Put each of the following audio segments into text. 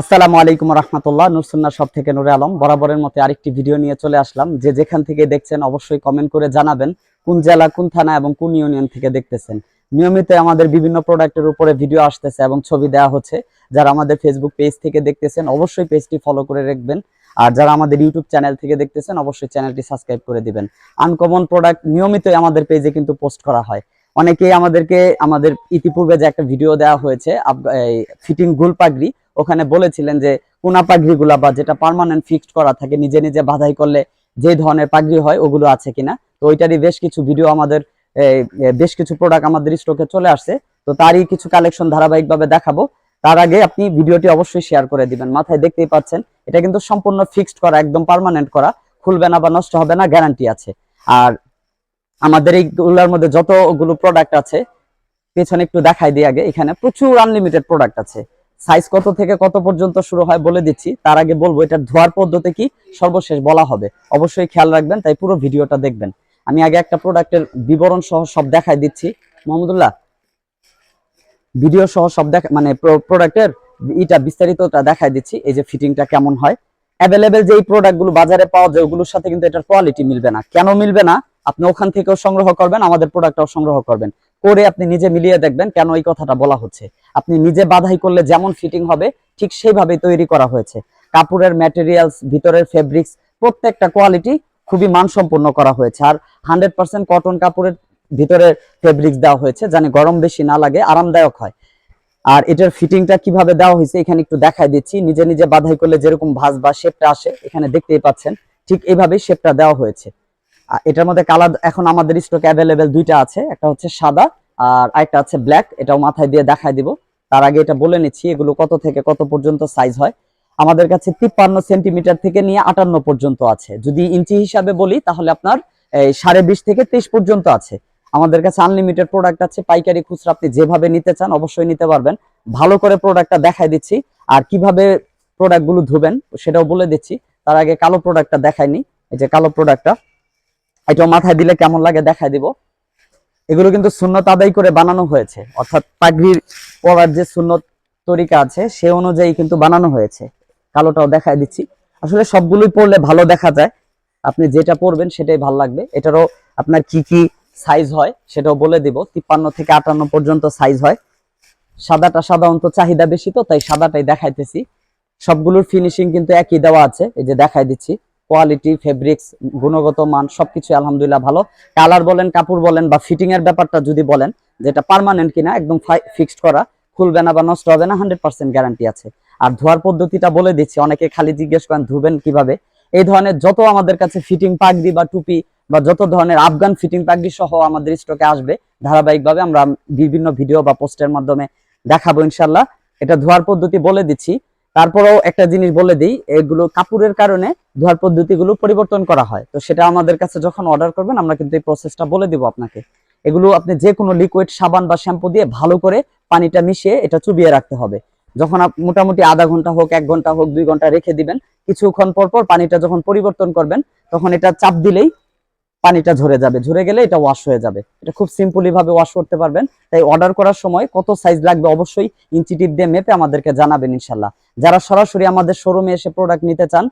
আসসালামু আলাইকুম রহমতুল্লাহ নুরসুন্না সব থেকে নুরে আলম। বরাবরের মতো আরেকটি ভিডিও নিয়ে চলে আসলাম। যে যেখান থেকে দেখছেন অবশ্যই কমেন্ট করে জানাবেন কোন জেলা, কোন থানা এবং কোন ইউনিয়ন থেকে দেখতেছেন। নিয়মিত আমাদের বিভিন্ন প্রোডাক্টের উপরে ভিডিও আসতেছে এবং ছবি দেওয়া হচ্ছে। যারা আমাদের ফেসবুক পেজ থেকে দেখতেছেন, অবশ্যই পেজটি ফলো করে রাখবেন। আর যারা আমাদের ইউটিউব চ্যানেল থেকে দেখতেছেন, অবশ্যই চ্যানেলটি সাবস্ক্রাইব করে দিবেন। আনকমন প্রোডাক্ট নিয়মিতই আমাদের পেজে কিন্তু পোস্ট করা হয়। অনেকেই আমাদেরকে, আমাদের ইতিপূর্বে যে একটা ভিডিও দেওয়া হয়েছে ফিটিং গুল পাগড়ি ওখানে বলেছিলেন যে কোনা পাগড়িগুলা বা যেটা পার্মানেন্ট ফিক্সড করা থাকে, নিজে নিজে বাধাই করলে যে ধরনের পাগড়ি হয় ওগুলো আছে কিনা? তো ওইটারই বেশ কিছু ভিডিও আমাদের বেশ কিছু প্রোডাক্ট আমাদের স্টকে চলে আসছে। তো তারই কিছু কালেকশন ধারাবাহিকভাবে দেখাবো। তার আগে আপনি ভিডিওটি অবশ্যই শেয়ার করে দিবেন। মাথায় দেখতেই পাচ্ছেন, এটা কিন্তু সম্পূর্ণ ফিক্সড করা, একদম পারমানেন্ট করা। খুলবে না বা নষ্ট হবে না গ্যারান্টি আছে। আর আমাদের এইগুলোর মধ্যে যতগুলো প্রোডাক্ট আছে, পেছনে একটু দেখাই দিই আগে, এখানে প্রচুর আনলিমিটেড প্রোডাক্ট আছে। সাইজ কত থেকে কত পর্যন্ত শুরু হয় বলে দিচ্ছি। তার আগে বলব এটা ধোয়ার পদ্ধতি কি? সর্বশেষ বলা হবে। অবশ্যই খেয়াল রাখবেন, তাই পুরো ভিডিওটা দেখবেন। আমি আগে একটা প্রোডাক্টের বিবরণ সহ সব দেখাই দিচ্ছি। মোহাম্মদুল্লাহ ভিডিও সহ সব দেখা মানে প্রোডাক্টের এটা বিস্তারিতটা দেখাই দিচ্ছি, এই যে ফিটিংটা কেমন হয়। অ্যাভেলেবেল যে প্রোডাক্টগুলো বাজারে পাওয়া যায়, ওগুলোর সাথে কিন্তু এটার কোয়ালিটি মিলবে না। কেন মিলবে না? আপনি ওখান থেকেও সংগ্রহ করবেন, আমাদের প্রোডাক্টটাও সংগ্রহ করবেন। করে আপনি নিজে মিলিয়ে দেখবেন কেন এই কথাটা বলা হচ্ছে। আপনি নিজে বাধাই করলে যেমন ফিটিং হবে, ঠিক সেইভাবেই তৈরি করা হয়েছে। কাপড়ের ম্যাটেরিয়ালস ভিতরের ফেব্রিক্স প্রত্যেকটা কোয়ালিটি খুবই মানসম্পন্ন করা হয়েছে। আর হান্ড্রেড পার্সেন্ট কটন কাপড়ের ভিতরের ফেব্রিক্স দেওয়া হয়েছে জানি গরম বেশি না লাগে, আরামদায়ক হয়। আর এটার ফিটিংটা কীভাবে দেওয়া হয়েছে এখানে একটু দেখাই দিচ্ছি। নিজে নিজে বাধাই করলে যেরকম ভাঁজ বা শেপটা আসে, এখানে দেখতেই পাচ্ছেন, ঠিক এইভাবেই শেপটা দেওয়া হয়েছে। এটার মধ্যে কালার এখন আমাদের স্টকে অ্যাভেলেবেল দুইটা আছে, একটা হচ্ছে সাদা আর আরেকটা আছে ব্ল্যাক এটাও মাথায় দিয়ে দেখাই দিব। তার আগে এটা বলে নিচ্ছি, এগুলো কত থেকে কত পর্যন্ত সাইজ হয়। আমাদের কাছে তিপ্পান্ন সেন্টিমিটার থেকে নিয়ে আটান্ন পর্যন্ত আছে। যদি ইঞ্চি হিসাবে বলি, তাহলে আপনার, এই সাড়ে বিশ থেকে তেইশ পর্যন্ত আছে। আমাদের কাছে আনলিমিটেড প্রোডাক্ট আছে, পাইকারি খুচরা আপনি যেভাবে নিতে চান অবশ্যই নিতে পারবেন। ভালো করে প্রোডাক্টটা দেখাই দিচ্ছি। আর কীভাবে প্রোডাক্টগুলো ধুবেন, সেটাও বলে দিচ্ছি। তার আগে কালো প্রোডাক্টটা দেখায়নি। এই যে কালো প্রোডাক্টটা এটাও মাথায় দিলে কেমন লাগে দেখাই দিব। এগুলো কিন্তু সুন্নত আদায় করে বানানো হয়েছে। অর্থাৎ পাগড়ির পরার যে সুন্নত তরিকা আছে, সে অনুযায়ী কিন্তু বানানো হয়েছে। কালোটাও দেখাই দিচ্ছি। আসলে সবগুলোই পরলে ভালো দেখা যায়। আপনি যেটা পরবেন সেটাই ভালো লাগবে। এটারও আপনার কি কি সাইজ হয় সেটাও বলে দিব। তিপ্পান্ন থেকে আটান্ন পর্যন্ত সাইজ হয়। সাদাটা সাধারণত চাহিদা বেশি তো, তাই সাদাটাই দেখাইতেছি। সবগুলোর ফিনিশিং কিন্তু একই দেওয়া আছে। এই যে দেখাই দিচ্ছি। কোয়ালিটি ফেব্রিক্স গুণগত মান, সবকিছু আলহামদুলিল্লাহ ভালো। কালার বলেন, কাপড় বলেন বা ফিটিং এর ব্যাপারটা যদি বলেন, যেটা পার্মানেন্ট কিনা, একদম ফিক্সড করা, খুলবে না বা নষ্ট হবে না হান্ড্রেড পার্সেন্ট গ্যারান্টি আছে। আর ধোয়ার পদ্ধতিটা বলে দিচ্ছি, অনেকে খালি জিজ্ঞেস করেন, ধুবেন কীভাবে? এই ধরনের যত আমাদের কাছে ফিটিং পাগড়ি বা টুপি বা যত ধরনের আফগান ফিটিং পাগড়ি সহ আমাদের স্টকে আসবে, ধারাবাহিকভাবে আমরা বিভিন্ন ভিডিও বা পোস্টের মাধ্যমে দেখাবো ইনশাল্লাহ এটা ধোয়ার পদ্ধতি বলে দিচ্ছি। তারপরেও একটা জিনিস বলে দিই, এগুলো কাপড়ের কারণে ধোয়ার পদ্ধতিগুলো পরিবর্তন করা হয়। তো সেটা আমাদের কাছে যখন অর্ডার করবেন, আমরা কিন্তু এই প্রসেসটা বলে দিব আপনাকে। এগুলো আপনি যে কোনো লিকুইড সাবান বা শ্যাম্পু দিয়ে ভালো করে পানিটা মিশিয়ে এটা চুবিয়ে রাখতে হবে। যখন মোটামুটি আধা ঘণ্টা হোক, এক ঘণ্টা হোক, দুই ঘণ্টা রেখে দিবেন, কিছুক্ষণ পর পর পানিটা যখন পরিবর্তন করবেন, তখন এটা চাপ দিলেই পানিটা ঝরে যাবে। ঝরে গেলে এটা ওয়াশ হয়ে যাবে। এটা খুব সিম্পলি ভাবে ওয়াশ করতে পারবেন। তাই অর্ডার করার সময় কত সাইজ লাগবে অবশ্যই ইঞ্চি টিপ দিয়ে মেপে আমাদেরকে জানাবেন ইনশাল্লাহ যারা সরাসরি আমাদের শোরুমে এসে প্রোডাক্ট নিতে চান,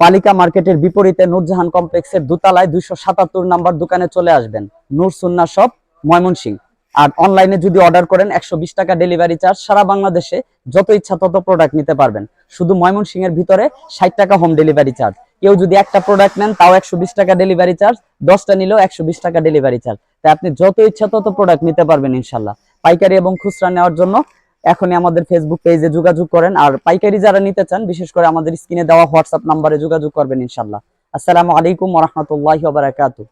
পালিকা মার্কেটের বিপরীতে নূরজাহান কমপ্লেক্সের দোতলায় দুইশো সাতাত্তর নাম্বার দোকানে চলে আসবেন। নূর সুন্না শপ ময়মনসিং আর অনলাইনে যদি অর্ডার করেন, একশো বিশ টাকা ডেলিভারি চার্জ সারা বাংলাদেশে যত ইচ্ছা তত প্রোডাক্ট নিতে পারবেন। শুধু ময়মনসিং এর ভিতরে ষাট টাকা হোম ডেলিভারি চার্জ কেউ যদি একটা প্রোডাক্ট নেন, তাও একশো বিশ টাকা ডেলিভারি চার্জ দশটা নিলেও একশো বিশ টাকা ডেলিভারি চার্জ তাই আপনি যত ইচ্ছা তত প্রোডাক্ট নিতে পারবেন ইনশাল্লাহ। পাইকারি এবং খুচরা নেওয়ার জন্য এখনই আমাদের ফেসবুক পেজে যোগাযোগ করেন। আর পাইকারি যারা নিতে চান, বিশেষ করে আমাদের স্ক্রিনে দেওয়া হোয়াটসঅ্যাপ নাম্বারে যোগাযোগ করবেন ইনশাল্লাহ। আসসালামু আলাইকুম রহমতুল্লাহ বারাকাতু